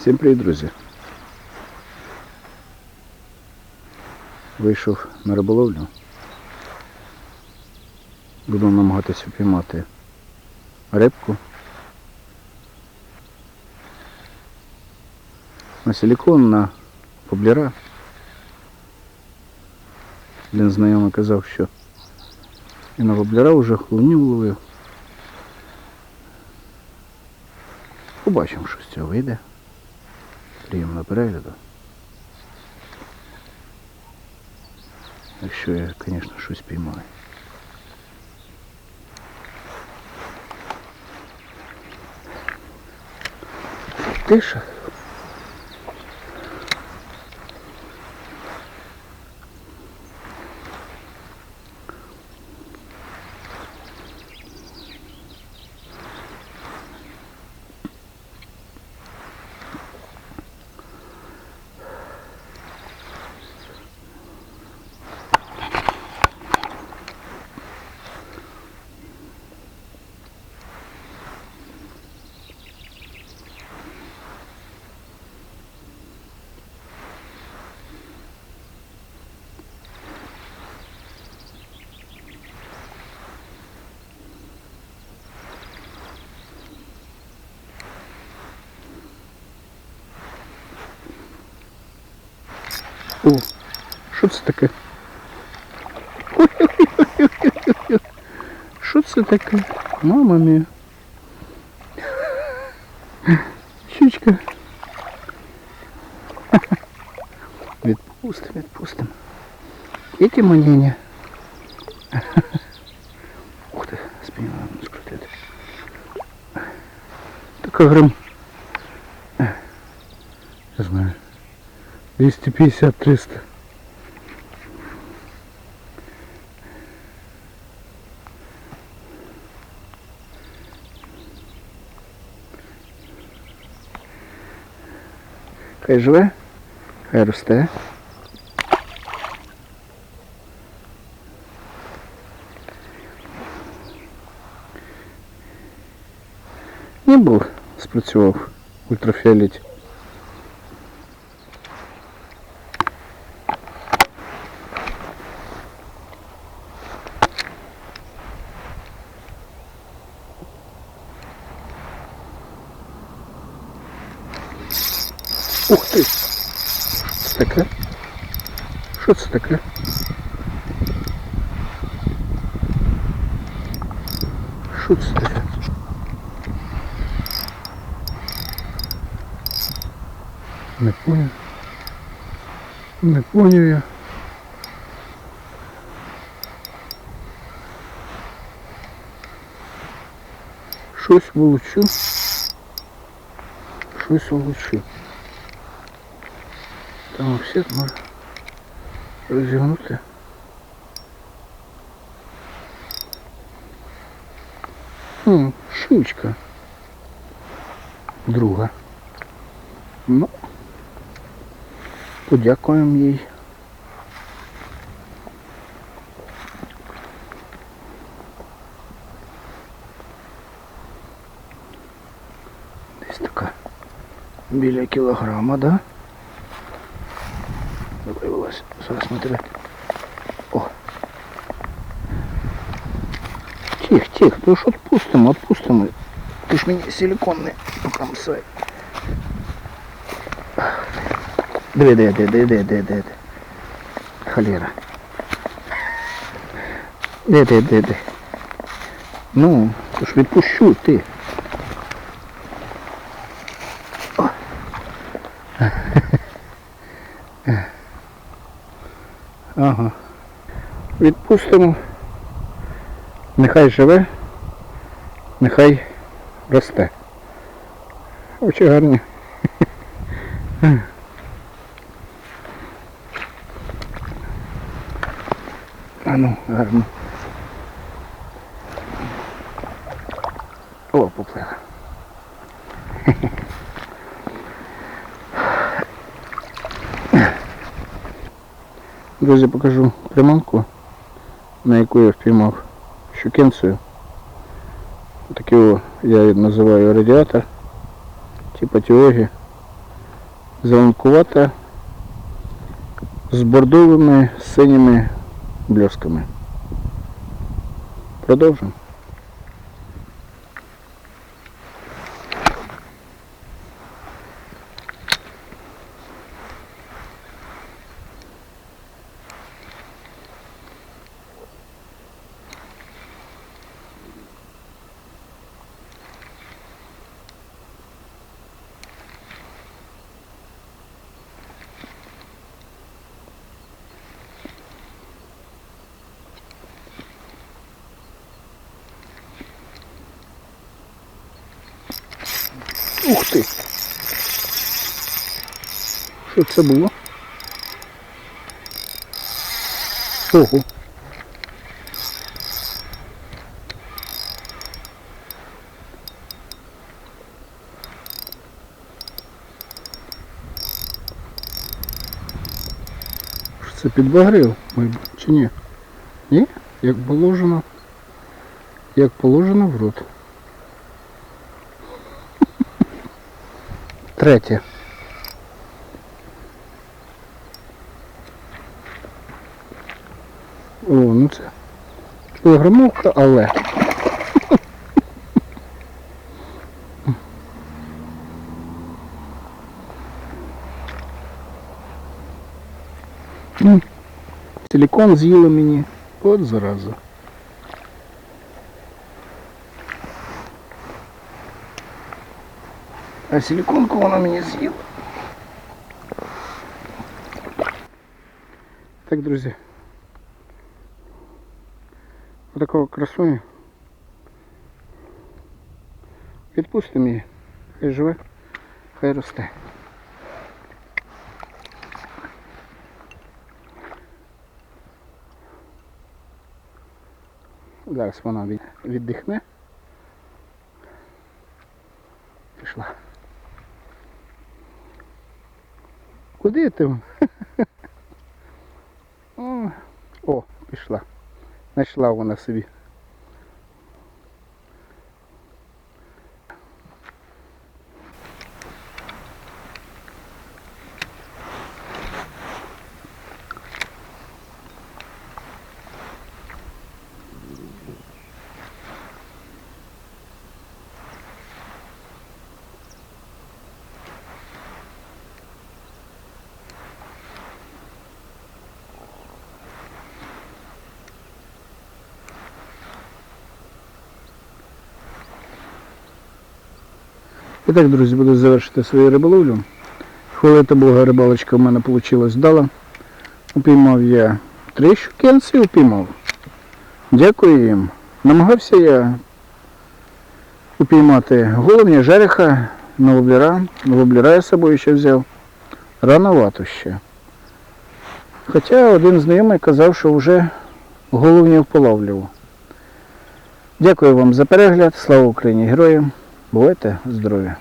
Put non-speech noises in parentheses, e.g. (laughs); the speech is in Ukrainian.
Всім привіт, друзі. Вийшов на риболовлю. Буду намагатися піймати рибку. На силікон, на побліра. Один знайомий казав, що і на воблера вже хлунів ловив. Побачимо, що з цього вийде. Приємного перегляду. Якщо я, звісно, щось піймаю. Тиша. О, що це таке? Ой-ой-ой-ой-ой-ой. Що це таке? Мама мія. Щучка. Відпустимо, відпустимо. Які маніння? Ух ти, спіймала не скрутити. Така грам. Я знаю. 250-300. Хай живе, хай росте. Не був, спрацював ультрафіолет. Ух! Що це таке? Що це таке? Що це таке? Не понял. Не понял я. Щось вилучу. Щось вилучу. Там все можна розігнути. М, Щучка. Друга. Ну, подякуємо їй. Десь така біля кілограма, да? Виявилось. Зараз ми тебе. О. Тих, тих, ну що відпустимо, відпустимо. Ти ж мені силикон не покромсай. Диви, диви, диви, диви, диви, диви, диви. Холера. Де, де, де, де. Ну, то ж відпущу ти. Ага. Відпустимо. Нехай живе, нехай росте. Очі гарні. (laughs) А ну, гарно. О, поплила. Друзі, покажу приманку, на яку я впіймав щукенцію. Такий о, я називаю радіатор, типа тіогі. зеленкувата з бордовими синіми бльосками. Продовжимо. Ух ти! Що це було? Ого. Це підбагрив, мабуть, чи ні? Ні? Як положено. Як положено в рот. Третє. О, ну це кілограмовка, але. М, Силикон з'їли мені. От зараза. А силиконку вона мені з'їла. Так, друзі. Отакого красуню. Відпустимо її. Хай живе, хай росте. Зараз вона віддихне. Пішла. Куди ти? (laughs) О, пішла. Знайшла вона собі. І так, друзі, буду завершити свою риболовлю. Хвилина була рибалочка в мене вийшла вдала. Упіймав я три щукенці, упіймав. Дякую їм. Намагався я упіймати головня, жереха, новобліра. Новобліра я з собою ще взяв. Рановато ще. Хоча один знайомий казав, що вже головнів половлював. Дякую вам за перегляд. Слава Україні! Героям! Бувайте здорові!